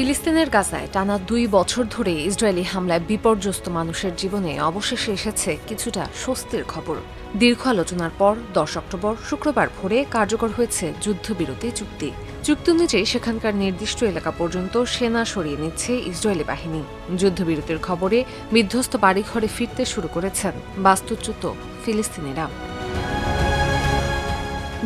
ফিলিস্তিনের গাজায় টানা দুই বছর ধরে ইসরায়েলি হামলায় বিপর্যস্ত মানুষের জীবনে অবশেষে এসেছে কিছুটা স্বস্তির খবর। দীর্ঘ আলোচনার পর দশ অক্টোবর শুক্রবার ভোরে কার্যকর হয়েছে যুদ্ধবিরতি চুক্তি। চুক্তি অনুযায়ী সেখানকার নির্দিষ্ট এলাকা পর্যন্ত সেনা সরিয়ে নিচ্ছে ইসরায়েলি বাহিনী। যুদ্ধবিরতির খবরে বিধ্বস্ত বাড়িঘরে ফিরতে শুরু করেছেন বাস্তুচ্যুত ফিলিস্তিনিরা।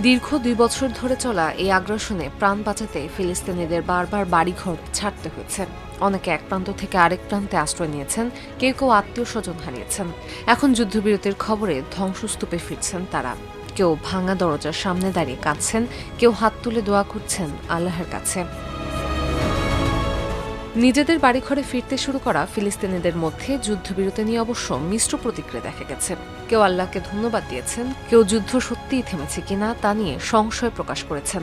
দীর্ঘ দুই বছর ধরে চলা এই আগ্রাসনে প্রাণ বাঁচাতে ফিলিস্তিনিদের বারবার বাড়িঘর ছাড়তে হয়েছে। অনেকে এক প্রান্ত থেকে আরেক প্রান্তে আশ্রয় নিয়েছেন, কেউ কেউ আত্মীয় স্বজন হারিয়েছেন। এখন যুদ্ধবিরতির খবরে ধ্বংসস্তূপে ফিরছেন তারা। কেউ ভাঙা দরজার সামনে দাঁড়িয়ে কাঁদছেন, কেউ হাত তুলে দোয়া করছেন আল্লাহর কাছে। নিজেদের বাড়িঘরে ফিরতে শুরু করা ফিলিস্তিনিদের মধ্যে যুদ্ধবিরতি নিয়ে অবশ্য মিশ্র প্রতিক্রিয়া দেখা গেছে। কেউ আল্লাহকে ধন্যবাদ দিয়েছেন, কেউ যুদ্ধ সত্যিই থেমেছে কিনা তা নিয়ে সংশয় প্রকাশ করেছেন।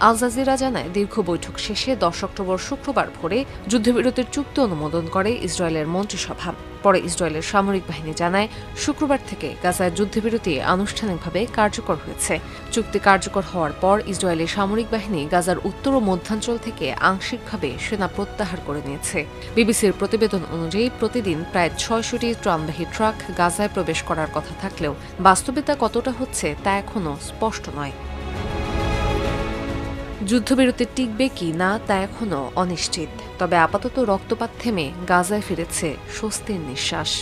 আল জাজিরা জানায়, দীর্ঘ বৈঠক শেষে দশ অক্টোবর শুক্রবার ভোরে যুদ্ধবিরতির চুক্তি অনুমোদন করে ইসরায়েলের মন্ত্রিসভা। পরে ইসরায়েলের সামরিক বাহিনী জানায়, শুক্রবার থেকে গাজায় যুদ্ধবিরতি আনুষ্ঠানিকভাবে কার্যকর হয়েছে। চুক্তি কার্যকর হওয়ার পর ইসরায়েলের সামরিক বাহিনী গাজার উত্তর ও মধ্যাঞ্চল থেকে আংশিকভাবে সেনা প্রত্যাহার করে নিয়েছে। বিবিসির প্রতিবেদন অনুযায়ী, প্রতিদিন প্রায় ছয়শটি ট্রামবাহী ট্রাক গাজায় প্রবেশ করার কথা থাকলেও বাস্তবে তা কতটা হচ্ছে তা এখনও স্পষ্ট নয়। যুদ্ধবিরতি টিকবে কি না তা এখনও অনিশ্চিত। তবে আপাতত রক্তপাত থেমে গাজায় ফিরেছে স্বস্তির নিঃশ্বাস।